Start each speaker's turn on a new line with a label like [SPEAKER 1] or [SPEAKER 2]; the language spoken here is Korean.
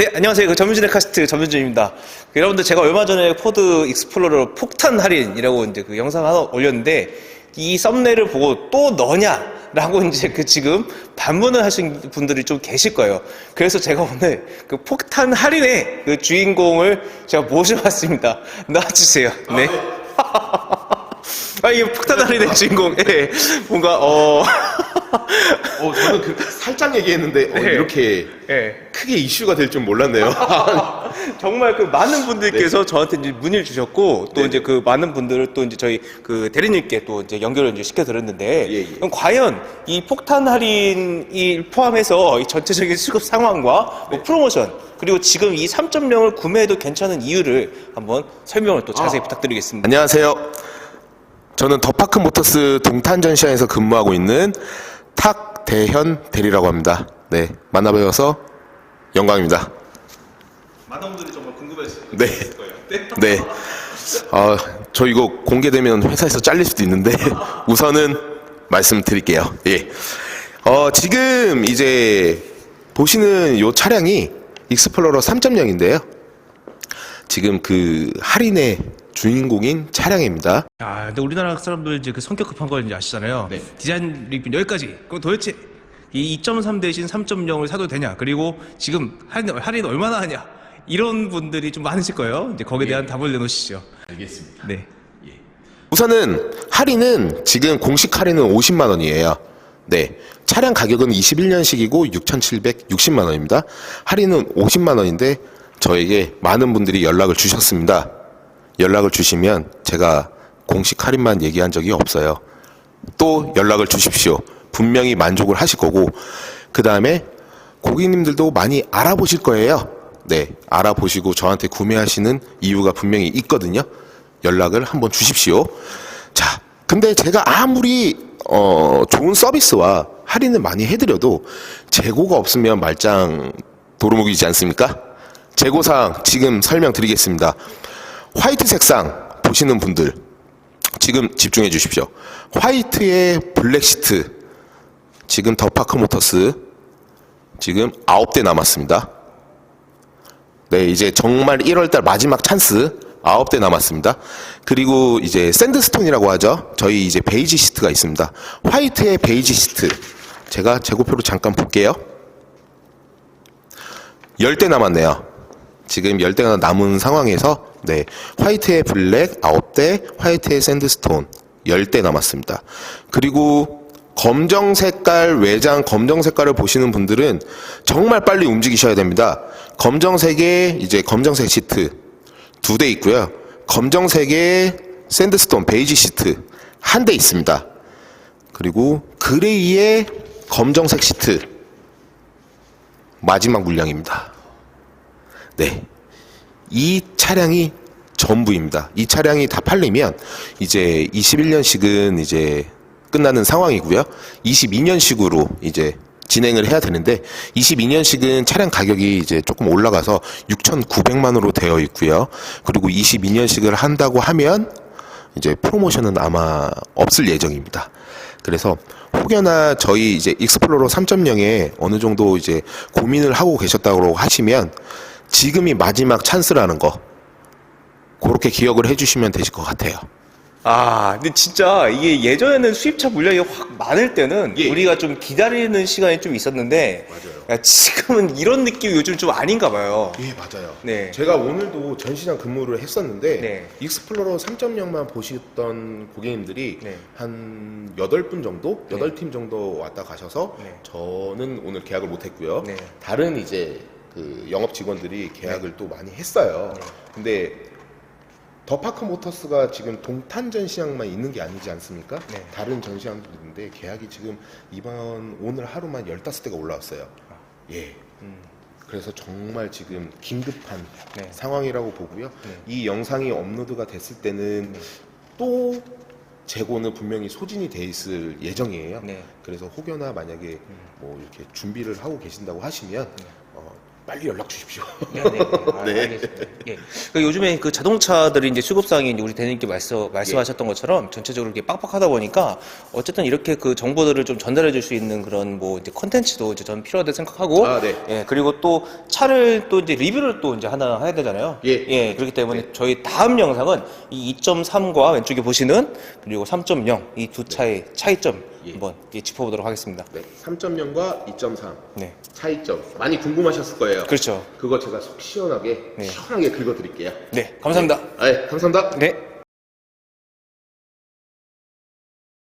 [SPEAKER 1] 네, 안녕하세요. 그 전민준의 카스트 전민준입니다. 그 여러분들 제가 얼마 전에 포드 익스플로러 폭탄 할인이라고 이제 그 영상 하나 올렸는데 이 썸네일을 보고 또 너냐? 라고 이제 그 지금 반문을 하신 분들이 좀 계실 거예요. 그래서 제가 오늘 그 폭탄 할인의 그 주인공을 제가 모셔봤습니다. 나와주세요. 네. 아, 이게 폭탄 할인의 주인공. 예. 뭔가, 어.
[SPEAKER 2] 어, 저는 그 살짝 얘기했는데 어,
[SPEAKER 1] 네.
[SPEAKER 2] 이렇게
[SPEAKER 1] 예.
[SPEAKER 2] 크게 이슈가 될 줄 몰랐네요.
[SPEAKER 1] 정말 그 많은 분들께서 저한테 이제 문의를 주셨고 또
[SPEAKER 2] 네.
[SPEAKER 1] 이제 그 많은 분들을 또 이제 저희 그 대리님께 또 이제 연결을 이제 시켜 드렸는데
[SPEAKER 2] 예, 예.
[SPEAKER 1] 그럼 과연 이 폭탄 할인이 포함해서 이 전체적인 수급 상황과
[SPEAKER 2] 네.
[SPEAKER 1] 뭐 프로모션 그리고 지금 이 3.0을 구매해도 괜찮은 이유를 한번 설명을 또 자세히
[SPEAKER 2] 아.
[SPEAKER 1] 부탁드리겠습니다.
[SPEAKER 2] 안녕하세요. 저는 더파크 모터스 동탄 전시장에서 근무하고 있는 탁대현 대리라고 합니다. 네, 만나뵈어서 영광입니다.
[SPEAKER 1] 많은 분들이 정말 궁금했을
[SPEAKER 2] 네.
[SPEAKER 1] 거예요. 네.
[SPEAKER 2] 네. 아, 저 이거 공개되면 회사에서 잘릴 수도 있는데 우선은 말씀드릴게요. 예. 어, 지금 이제 보시는 이 차량이 익스플로러 3.0인데요. 지금 그 할인의 주인공인 차량입니다.
[SPEAKER 1] 아, 근데 우리나라 사람들 이제 그 성격 급한 걸 이제 아시잖아요.
[SPEAKER 2] 네.
[SPEAKER 1] 디자인 리뷰 여기까지. 그럼 도대체 이 2.3 대신 3.0을 사도 되냐? 그리고 지금 할인, 할인 얼마나 하냐? 이런 분들이 좀 많으실 거예요. 이제 거기에 대한 답을 내놓으시죠.
[SPEAKER 2] 알겠습니다.
[SPEAKER 1] 네.
[SPEAKER 2] 우선은 할인은 지금 공식 할인은 50만 원이에요. 네. 차량 가격은 21년식이고 6,760만 원입니다. 할인은 50만 원인데 저에게 많은 분들이 연락을 주셨습니다. 연락을 주시면 제가 공식 할인만 얘기한 적이 없어요. 또 연락을 주십시오. 분명히 만족을 하실 거고 그 다음에 고객님들도 많이 알아보실 거예요. 네, 알아보시고 저한테 구매하시는 이유가 분명히 있거든요. 연락을 한번 주십시오. 자, 근데 제가 아무리 어, 좋은 서비스와 할인을 많이 해드려도 재고가 없으면 말짱 도루묵이지 않습니까? 재고사항 지금 설명드리겠습니다. 화이트 색상 보시는 분들 지금 집중해 주십시오. 화이트의 블랙 시트 지금 더 파크 모터스 지금 9대 남았습니다. 네, 이제 정말 1월달 마지막 찬스 9대 남았습니다. 그리고 이제 샌드스톤이라고 하죠. 저희 이제 베이지 시트가 있습니다. 화이트의 베이지 시트. 제가 재고표로 잠깐 볼게요. 10대 남았네요. 지금 10대가 남은 상황에서 네, 화이트의 블랙 9대, 화이트의 샌드스톤 10대 남았습니다. 그리고 검정 색깔 외장 검정 색깔을 보시는 분들은 정말 빨리 움직이셔야 됩니다. 검정색의 이제 검정색 시트 두 대 있고요. 검정색의 샌드스톤 베이지 시트 한 대 있습니다. 그리고 그레이의 검정색 시트 마지막 물량입니다. 네. 이 차량이 전부입니다. 이 차량이 다 팔리면 이제 21년식은 이제 끝나는 상황이고요. 22년식으로 이제 진행을 해야 되는데 22년식은 차량 가격이 이제 조금 올라가서 6,900만 원으로 되어 있고요. 그리고 22년식을 한다고 하면 이제 프로모션은 아마 없을 예정입니다. 그래서 혹여나 저희 이제 익스플로러 3.0에 어느 정도 이제 고민을 하고 계셨다고 하시면 지금이 마지막 찬스라는 거 그렇게 기억을 해주시면 되실 것 같아요.
[SPEAKER 1] 아, 근데 진짜 이게 예전에는 수입차 물량이 확 많을 때는
[SPEAKER 2] 예.
[SPEAKER 1] 우리가 좀 기다리는 시간이 좀 있었는데
[SPEAKER 2] 맞아요.
[SPEAKER 1] 야, 지금은 이런 느낌이 요즘 좀 아닌가 봐요.
[SPEAKER 2] 예, 맞아요.
[SPEAKER 1] 네.
[SPEAKER 2] 제가 오늘도 전시장 근무를 했었는데
[SPEAKER 1] 네.
[SPEAKER 2] 익스플로러 3.0만 보셨던 고객님들이
[SPEAKER 1] 네.
[SPEAKER 2] 한 8분 정도,
[SPEAKER 1] 네.
[SPEAKER 2] 8팀 정도 왔다 가셔서
[SPEAKER 1] 네.
[SPEAKER 2] 저는 오늘 계약을 못 했고요.
[SPEAKER 1] 네.
[SPEAKER 2] 다른 이제 그 영업 직원들이 계약을 또 많이 했어요.
[SPEAKER 1] 네.
[SPEAKER 2] 근데 더파크 모터스가 지금 동탄 전시장만 있는 게 아니지 않습니까?
[SPEAKER 1] 네.
[SPEAKER 2] 다른 전시장도 있는데 계약이 지금 이번 오늘 하루만 15대가 올라왔어요. 예.
[SPEAKER 1] 음,
[SPEAKER 2] 그래서 정말 지금 긴급한
[SPEAKER 1] 네.
[SPEAKER 2] 상황이라고 보고요.
[SPEAKER 1] 네.
[SPEAKER 2] 이 영상이 업로드가 됐을 때는 또 재고는 분명히 소진이 돼 있을 예정이에요.
[SPEAKER 1] 네.
[SPEAKER 2] 그래서 혹여나 만약에 뭐 이렇게 준비를 하고 계신다고 하시면
[SPEAKER 1] 네.
[SPEAKER 2] 어, 빨리 연락 주십시오.
[SPEAKER 1] 네, 네, 네. 아,
[SPEAKER 2] 네.
[SPEAKER 1] 알겠습니다. 예. 그 요즘에 그 자동차들이 이제 수급상이 이제 우리 대님께 말씀, 말씀하셨던 것처럼 전체적으로 이렇게 빡빡하다 보니까 어쨌든 이렇게 그 정보들을 좀 전달해 줄 수 있는 그런 뭐 이제 컨텐츠도 이제 저는 필요하다 생각하고
[SPEAKER 2] 아, 네.
[SPEAKER 1] 예, 그리고 또 차를 또 이제 리뷰를 또 이제 하나 해야 되잖아요.
[SPEAKER 2] 예.
[SPEAKER 1] 그렇기 때문에 저희 다음 영상은 이 2.3과 왼쪽에 보시는 그리고 3.0 이 두 차의 차이점
[SPEAKER 2] 예.
[SPEAKER 1] 한번 예, 짚어보도록 하겠습니다.
[SPEAKER 2] 네, 3.0과 2.3
[SPEAKER 1] 네.
[SPEAKER 2] 차이점 많이 궁금하셨을 거예요.
[SPEAKER 1] 그렇죠.
[SPEAKER 2] 그거 제가 속 시원하게
[SPEAKER 1] 네.
[SPEAKER 2] 시원하게 긁어드릴게요.
[SPEAKER 1] 네. 감사합니다.
[SPEAKER 2] 네, 감사합니다.
[SPEAKER 1] 네.